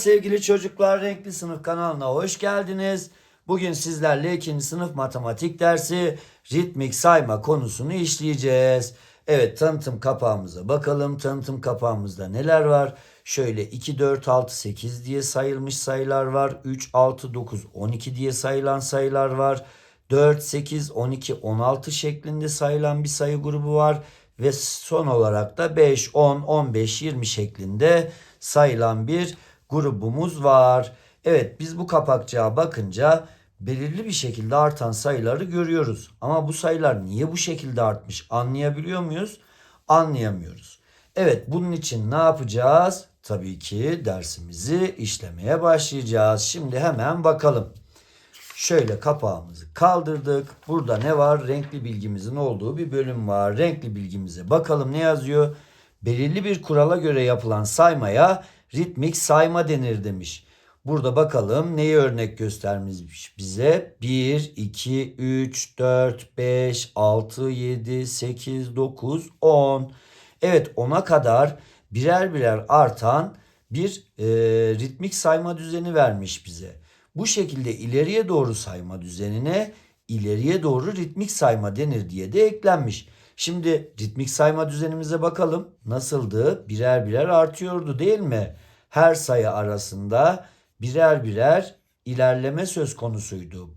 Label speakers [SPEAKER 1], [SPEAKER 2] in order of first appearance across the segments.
[SPEAKER 1] sevgili çocuklar. Renkli Sınıf kanalına hoş geldiniz. Bugün sizlerle 2. sınıf matematik dersi ritmik sayma konusunu işleyeceğiz. Evet tanıtım kapağımıza bakalım. Tanıtım kapağımızda neler var? Şöyle 2, 4, 6, 8 diye sayılmış sayılar var. 3, 6, 9, 12 diye sayılan sayılar var. 4, 8, 12, 16 şeklinde sayılan bir sayı grubu var. Ve son olarak da 5, 10, 15, 20 şeklinde sayılan bir grubumuz var. Evet biz bu kapakçığa bakınca belirli bir şekilde artan sayıları görüyoruz. Ama bu sayılar niye bu şekilde artmış anlayabiliyor muyuz? Anlayamıyoruz. Evet bunun için ne yapacağız? Tabii ki dersimizi işlemeye başlayacağız. Şimdi hemen bakalım. Şöyle kapağımızı kaldırdık. Burada ne var? Renkli bilgimizin olduğu bir bölüm var. Renkli bilgimize bakalım ne yazıyor? Belirli bir kurala göre yapılan saymaya ritmik sayma denir demiş. Burada bakalım neyi örnek göstermiş bize? 1, 2, 3, 4, 5, 6, 7, 8, 9, 10. Evet 10'a kadar birer birer artan bir e, ritmik sayma düzeni vermiş bize. Bu şekilde ileriye doğru sayma düzenine ileriye doğru ritmik sayma denir diye de eklenmiş. Şimdi ritmik sayma düzenimize bakalım. Nasıldı? Birer birer artıyordu değil mi? Her sayı arasında birer birer ilerleme söz konusuydu.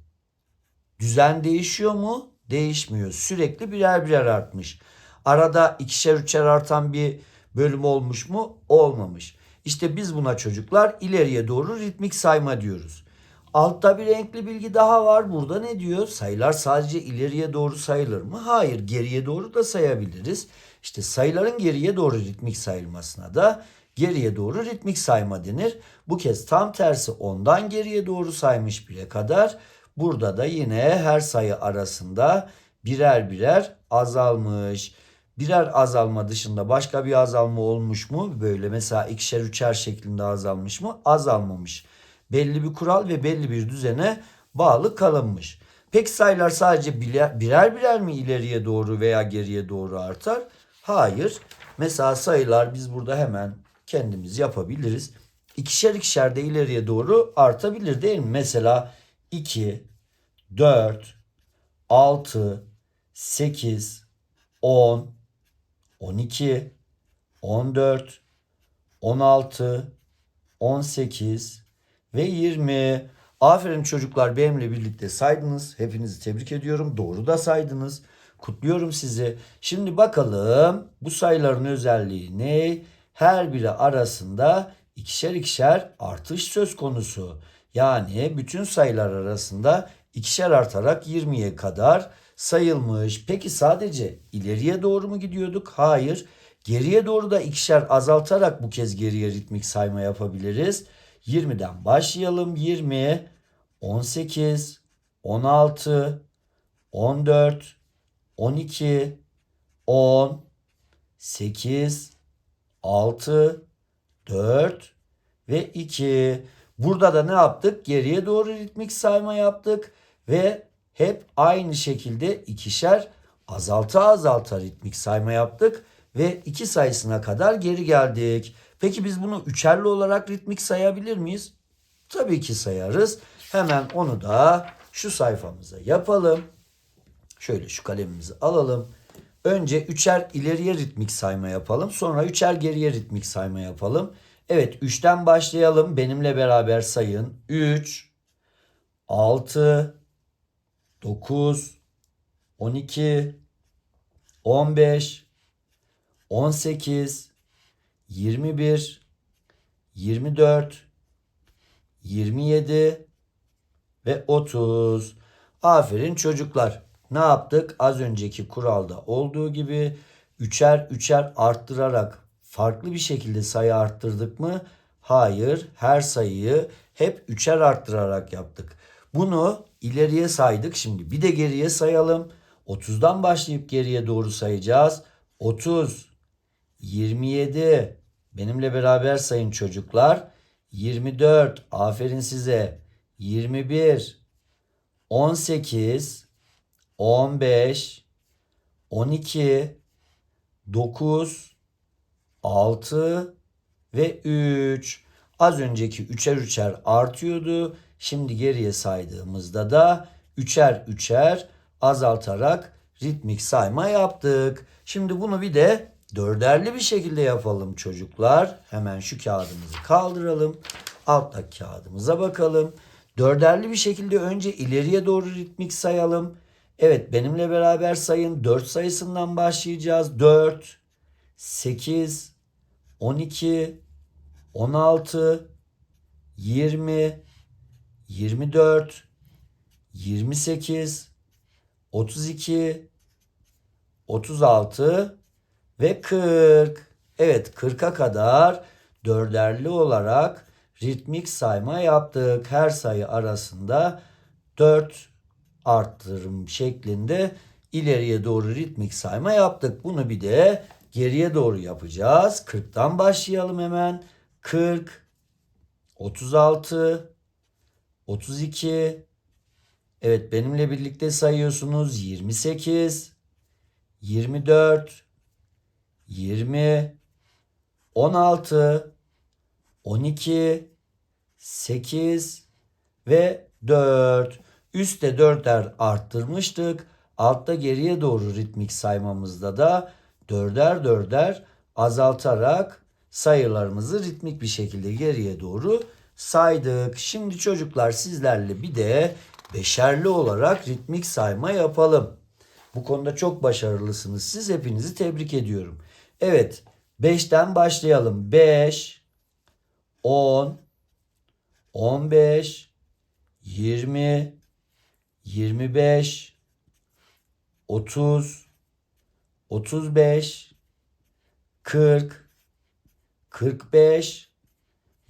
[SPEAKER 1] Düzen değişiyor mu? Değişmiyor. Sürekli birer birer artmış. Arada ikişer üçer artan bir bölüm olmuş mu? Olmamış. İşte biz buna çocuklar ileriye doğru ritmik sayma diyoruz. Altta bir renkli bilgi daha var. Burada ne diyor? Sayılar sadece ileriye doğru sayılır mı? Hayır, geriye doğru da sayabiliriz. İşte sayıların geriye doğru ritmik sayılmasına da geriye doğru ritmik sayma denir. Bu kez tam tersi ondan geriye doğru saymış bire kadar. Burada da yine her sayı arasında birer birer azalmış. Birer azalma dışında başka bir azalma olmuş mu? Böyle mesela ikişer üçer şeklinde azalmış mı? Azalmamış belli bir kural ve belli bir düzene bağlı kalınmış. Peki sayılar sadece birer birer mi ileriye doğru veya geriye doğru artar? Hayır. Mesela sayılar biz burada hemen kendimiz yapabiliriz. İkişer ikişer de ileriye doğru artabilir değil mi? Mesela 2, 4, 6, 8, 10, 12, 14, 16, 18, ve 20. Aferin çocuklar benimle birlikte saydınız. Hepinizi tebrik ediyorum. Doğru da saydınız. Kutluyorum sizi. Şimdi bakalım bu sayıların özelliği ne? Her biri arasında ikişer ikişer artış söz konusu. Yani bütün sayılar arasında ikişer artarak 20'ye kadar sayılmış. Peki sadece ileriye doğru mu gidiyorduk? Hayır. Geriye doğru da ikişer azaltarak bu kez geriye ritmik sayma yapabiliriz. 20'den başlayalım. 20, 18, 16, 14, 12, 10, 8, 6, 4 ve 2. Burada da ne yaptık? Geriye doğru ritmik sayma yaptık ve hep aynı şekilde ikişer azalta azalta ritmik sayma yaptık ve 2 sayısına kadar geri geldik. Peki biz bunu üçerli olarak ritmik sayabilir miyiz? Tabii ki sayarız. Hemen onu da şu sayfamıza yapalım. Şöyle şu kalemimizi alalım. Önce üçer ileriye ritmik sayma yapalım. Sonra üçer geriye ritmik sayma yapalım. Evet 3'ten başlayalım. Benimle beraber sayın. 3, 6, 9, 12, 15, 18, 21, 24, 27 ve 30. Aferin çocuklar. Ne yaptık? Az önceki kuralda olduğu gibi üçer üçer arttırarak farklı bir şekilde sayı arttırdık mı? Hayır. Her sayıyı hep üçer arttırarak yaptık. Bunu ileriye saydık. Şimdi bir de geriye sayalım. 30'dan başlayıp geriye doğru sayacağız. 30, 27, benimle beraber sayın çocuklar. 24, aferin size. 21, 18, 15, 12, 9, 6 ve 3. Az önceki üçer üçer artıyordu. Şimdi geriye saydığımızda da üçer üçer azaltarak ritmik sayma yaptık. Şimdi bunu bir de dörderli bir şekilde yapalım çocuklar. Hemen şu kağıdımızı kaldıralım. Alttaki kağıdımıza bakalım. Dörderli bir şekilde önce ileriye doğru ritmik sayalım. Evet benimle beraber sayın. 4 sayısından başlayacağız. 4, 8, 12, 16, 20, 24, 28, 32, 36 ve 40. Evet 40'a kadar dörderli olarak ritmik sayma yaptık. Her sayı arasında 4 arttırım şeklinde ileriye doğru ritmik sayma yaptık. Bunu bir de geriye doğru yapacağız. 40'tan başlayalım hemen. 40, 36, 32, evet benimle birlikte sayıyorsunuz. 28, 24, 20, 16, 12, 8 ve 4. Üste 4'er arttırmıştık. Altta geriye doğru ritmik saymamızda da dörder dörder azaltarak sayılarımızı ritmik bir şekilde geriye doğru saydık. Şimdi çocuklar sizlerle bir de beşerli olarak ritmik sayma yapalım. Bu konuda çok başarılısınız. Siz hepinizi tebrik ediyorum. Evet 5'ten başlayalım. 5, 10, 15, 20, 25, 30, 35, 40, 45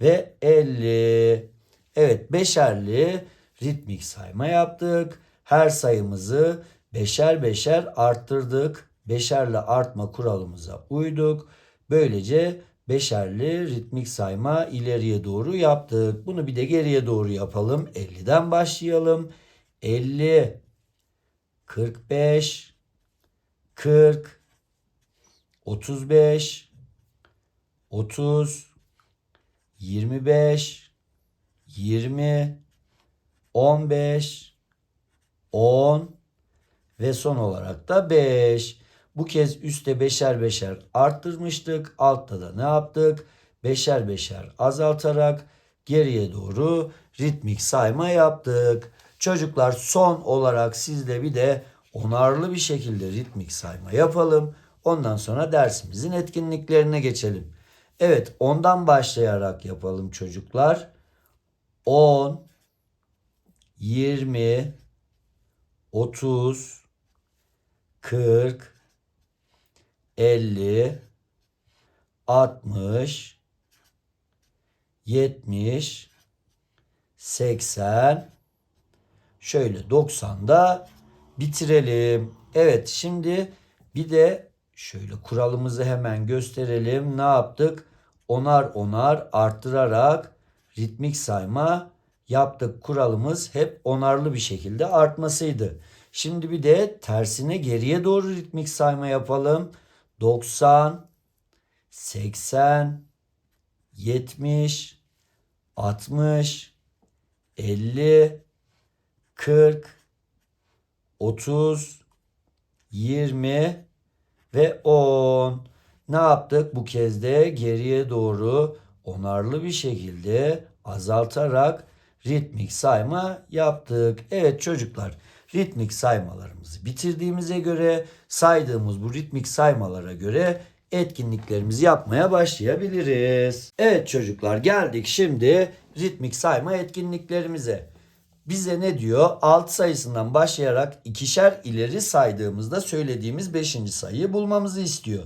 [SPEAKER 1] ve 50. Evet beşerli ritmik sayma yaptık. Her sayımızı beşer beşer arttırdık. Beşerle artma kuralımıza uyduk. Böylece beşerli ritmik sayma ileriye doğru yaptık. Bunu bir de geriye doğru yapalım. 50'den başlayalım. 50 45 40 35 30 25 20 15 10 ve son olarak da 5. Bu kez üstte beşer beşer arttırmıştık. Altta da ne yaptık? Beşer beşer azaltarak geriye doğru ritmik sayma yaptık. Çocuklar son olarak sizle bir de onarlı bir şekilde ritmik sayma yapalım. Ondan sonra dersimizin etkinliklerine geçelim. Evet ondan başlayarak yapalım çocuklar. 10, 20, 30, 40, 50, 60, 70, 80, şöyle 90'da bitirelim. Evet şimdi bir de şöyle kuralımızı hemen gösterelim. Ne yaptık? Onar onar arttırarak ritmik sayma yaptık. Kuralımız hep onarlı bir şekilde artmasıydı. Şimdi bir de tersine geriye doğru ritmik sayma yapalım. 90, 80, 70, 60, 50, 40, 30, 20 ve 10. Ne yaptık? Bu kez de geriye doğru onarlı bir şekilde azaltarak ritmik sayma yaptık. Evet çocuklar ritmik saymalarımızı bitirdiğimize göre saydığımız bu ritmik saymalara göre etkinliklerimizi yapmaya başlayabiliriz. Evet çocuklar geldik şimdi ritmik sayma etkinliklerimize. Bize ne diyor? 6 sayısından başlayarak ikişer ileri saydığımızda söylediğimiz 5. sayıyı bulmamızı istiyor.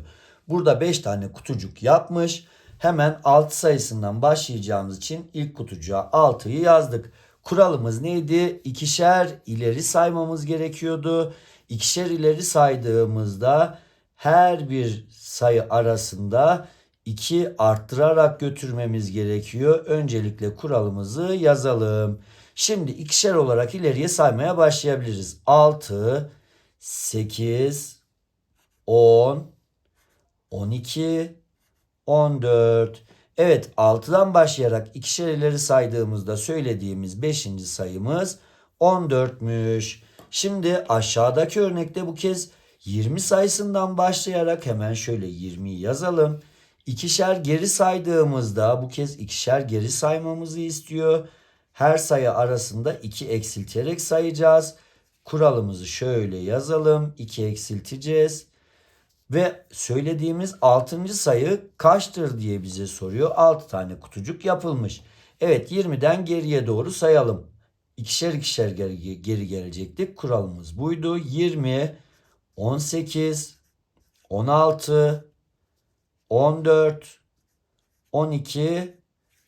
[SPEAKER 1] Burada 5 tane kutucuk yapmış. Hemen 6 sayısından başlayacağımız için ilk kutucuğa 6'yı yazdık. Kuralımız neydi? İkişer ileri saymamız gerekiyordu. İkişer ileri saydığımızda her bir sayı arasında 2 arttırarak götürmemiz gerekiyor. Öncelikle kuralımızı yazalım. Şimdi ikişer olarak ileriye saymaya başlayabiliriz. 6, 8, 10, 12, 14. Evet 6'dan başlayarak ikişer ileri saydığımızda söylediğimiz 5. sayımız 14'müş. Şimdi aşağıdaki örnekte bu kez 20 sayısından başlayarak hemen şöyle 20'yi yazalım. İkişer geri saydığımızda bu kez ikişer geri saymamızı istiyor. Her sayı arasında 2 eksilterek sayacağız. Kuralımızı şöyle yazalım. 2 eksilteceğiz. Ve söylediğimiz 6. sayı kaçtır diye bize soruyor. 6 tane kutucuk yapılmış. Evet 20'den geriye doğru sayalım. İkişer ikişer geri, geri gelecektik. Kuralımız buydu. 20, 18, 16, 14, 12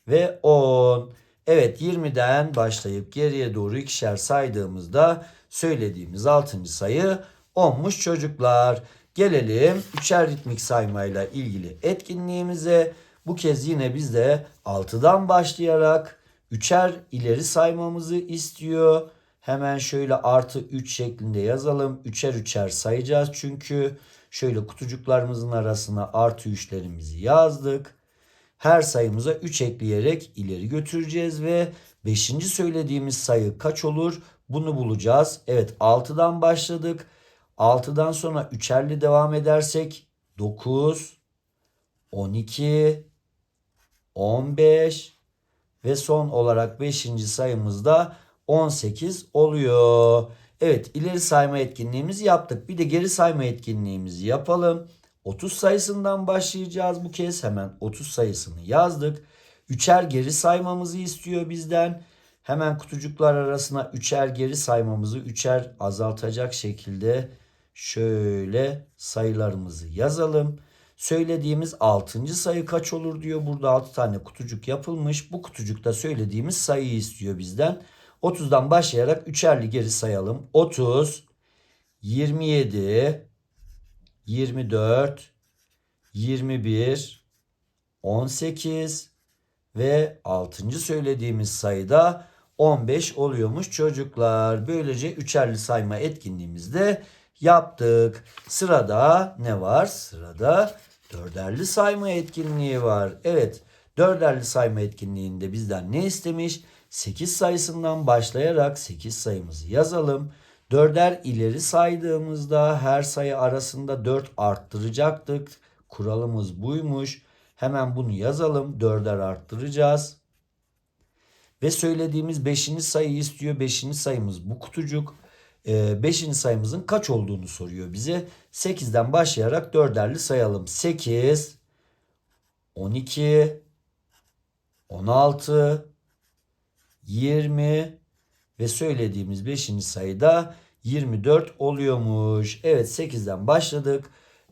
[SPEAKER 1] ve 10. Evet 20'den başlayıp geriye doğru ikişer saydığımızda söylediğimiz 6. sayı 10'muş çocuklar. Gelelim üçer ritmik saymayla ilgili etkinliğimize. Bu kez yine bizde 6'dan başlayarak üçer ileri saymamızı istiyor. Hemen şöyle artı 3 şeklinde yazalım. Üçer üçer sayacağız çünkü şöyle kutucuklarımızın arasına artı 3'lerimizi yazdık. Her sayımıza 3 ekleyerek ileri götüreceğiz ve 5. söylediğimiz sayı kaç olur? Bunu bulacağız. Evet 6'dan başladık. 6'dan sonra üçerli devam edersek 9, 12, 15 ve son olarak 5. sayımızda 18 oluyor. Evet ileri sayma etkinliğimizi yaptık. Bir de geri sayma etkinliğimizi yapalım. 30 sayısından başlayacağız bu kez. Hemen 30 sayısını yazdık. Üçer geri saymamızı istiyor bizden. Hemen kutucuklar arasına üçer geri saymamızı üçer azaltacak şekilde şöyle sayılarımızı yazalım. Söylediğimiz 6. sayı kaç olur diyor. Burada 6 tane kutucuk yapılmış. Bu kutucukta söylediğimiz sayıyı istiyor bizden. 30'dan başlayarak üçerli geri sayalım. 30, 27, 24, 21, 18 ve 6. söylediğimiz sayıda 15 oluyormuş çocuklar. Böylece üçerli sayma etkinliğimizde yaptık. Sırada ne var? Sırada dörderli sayma etkinliği var. Evet dörderli sayma etkinliğinde bizden ne istemiş? 8 sayısından başlayarak 8 sayımızı yazalım. Dörder ileri saydığımızda her sayı arasında 4 arttıracaktık. Kuralımız buymuş. Hemen bunu yazalım. Dörder arttıracağız. Ve söylediğimiz 5. sayıyı istiyor. 5. sayımız bu kutucuk. 5. sayımızın kaç olduğunu soruyor bize. 8'den başlayarak dörderli sayalım. 8, 12, 16, 20 ve söylediğimiz 5. sayıda 24 oluyormuş. Evet 8'den başladık.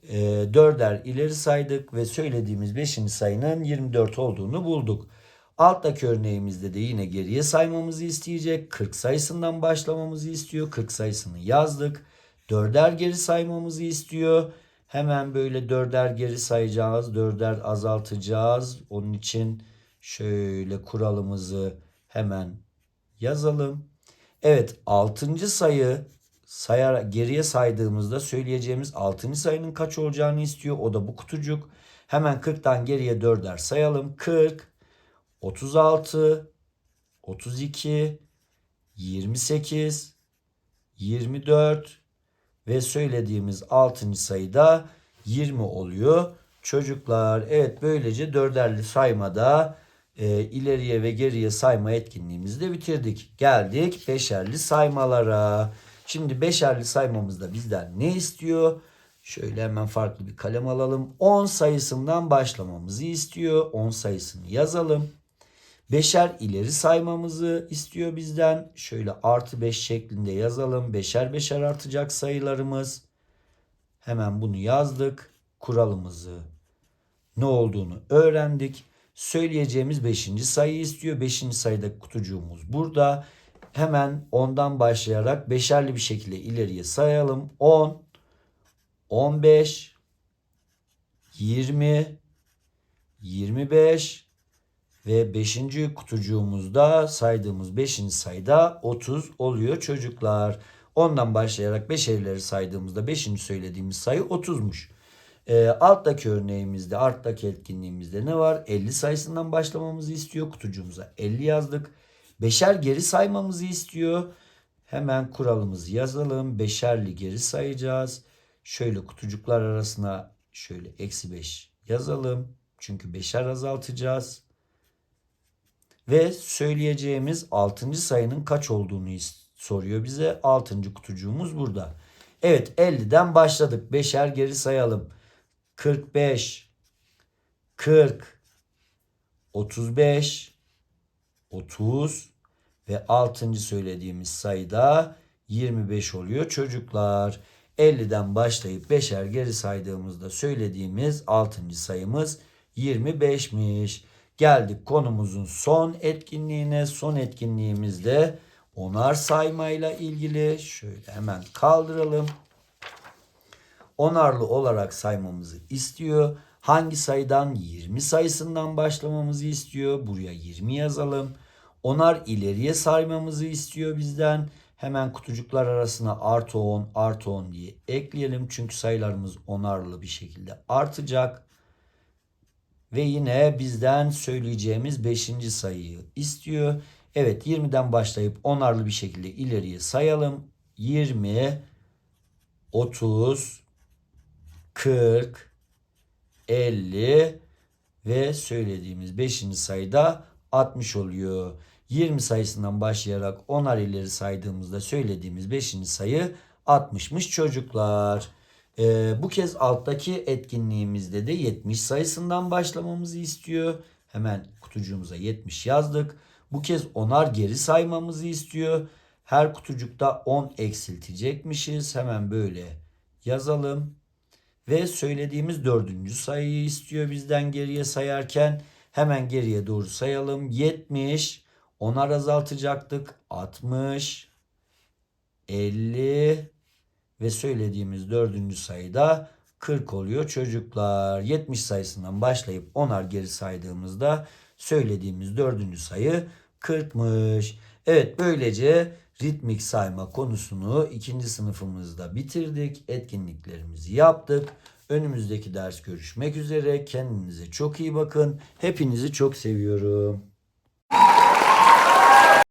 [SPEAKER 1] E, dörder ileri saydık ve söylediğimiz 5. sayının 24 olduğunu bulduk. Alttaki örneğimizde de yine geriye saymamızı isteyecek. 40 sayısından başlamamızı istiyor. 40 sayısını yazdık. Dörder geri saymamızı istiyor. Hemen böyle dörder geri sayacağız. Dörder azaltacağız. Onun için şöyle kuralımızı hemen yazalım. Evet 6. sayı sayar, geriye saydığımızda söyleyeceğimiz 6. sayının kaç olacağını istiyor. O da bu kutucuk. Hemen 40'tan geriye dörder sayalım. 40, 36, 32, 28, 24 ve söylediğimiz 6. sayıda 20 oluyor. Çocuklar evet böylece dörderli saymada e, ileriye ve geriye sayma etkinliğimizi de bitirdik. Geldik beşerli saymalara. Şimdi beşerli saymamızda bizden ne istiyor? Şöyle hemen farklı bir kalem alalım. 10 sayısından başlamamızı istiyor. 10 sayısını yazalım. Beşer ileri saymamızı istiyor bizden. Şöyle artı 5 şeklinde yazalım. Beşer beşer artacak sayılarımız. Hemen bunu yazdık. Kuralımızı ne olduğunu öğrendik. Söyleyeceğimiz 5. sayı istiyor. 5. sayıda kutucuğumuz burada. Hemen ondan başlayarak beşerli bir şekilde ileriye sayalım. 10, 15, 20, 25 ve 5. kutucuğumuzda saydığımız 5. sayıda 30 oluyor çocuklar. Ondan başlayarak beşerleri saydığımızda 5. söylediğimiz sayı 30'muş. Ee, alttaki örneğimizde, alttaki etkinliğimizde ne var? 50 sayısından başlamamızı istiyor. Kutucuğumuza 50 yazdık. Beşer geri saymamızı istiyor. Hemen kuralımızı yazalım. Beşerli geri sayacağız. Şöyle kutucuklar arasına şöyle eksi 5 yazalım. Çünkü beşer azaltacağız. Ve söyleyeceğimiz 6. sayının kaç olduğunu soruyor bize. 6. kutucuğumuz burada. Evet 50'den başladık. Beşer geri sayalım. 45 40 35 30 ve 6. söylediğimiz sayıda 25 oluyor çocuklar. 50'den başlayıp beşer geri saydığımızda söylediğimiz 6. sayımız 25'miş. Geldik konumuzun son etkinliğine. Son etkinliğimizde onar saymayla ilgili. Şöyle hemen kaldıralım. Onarlı olarak saymamızı istiyor. Hangi sayıdan 20 sayısından başlamamızı istiyor. Buraya 20 yazalım. Onar ileriye saymamızı istiyor bizden. Hemen kutucuklar arasına artı 10 artı 10 diye ekleyelim. Çünkü sayılarımız onarlı bir şekilde artacak. Ve yine bizden söyleyeceğimiz 5. sayıyı istiyor. Evet 20'den başlayıp onarlı bir şekilde ileriye sayalım. 20, 30, 40, 50 ve söylediğimiz 5. sayıda 60 oluyor. 20 sayısından başlayarak onar ileri saydığımızda söylediğimiz 5. sayı 60'mış çocuklar. Ee, bu kez alttaki etkinliğimizde de 70 sayısından başlamamızı istiyor. Hemen kutucuğumuza 70 yazdık. Bu kez onar geri saymamızı istiyor. Her kutucukta 10 eksiltecekmişiz. Hemen böyle yazalım. Ve söylediğimiz dördüncü sayıyı istiyor bizden geriye sayarken. Hemen geriye doğru sayalım. 70. Onar azaltacaktık. 60. 50. Ve söylediğimiz dördüncü sayıda 40 oluyor çocuklar. 70 sayısından başlayıp onar geri saydığımızda söylediğimiz dördüncü sayı 40'mış. Evet böylece ritmik sayma konusunu ikinci sınıfımızda bitirdik. Etkinliklerimizi yaptık. Önümüzdeki ders görüşmek üzere. Kendinize çok iyi bakın. Hepinizi çok seviyorum.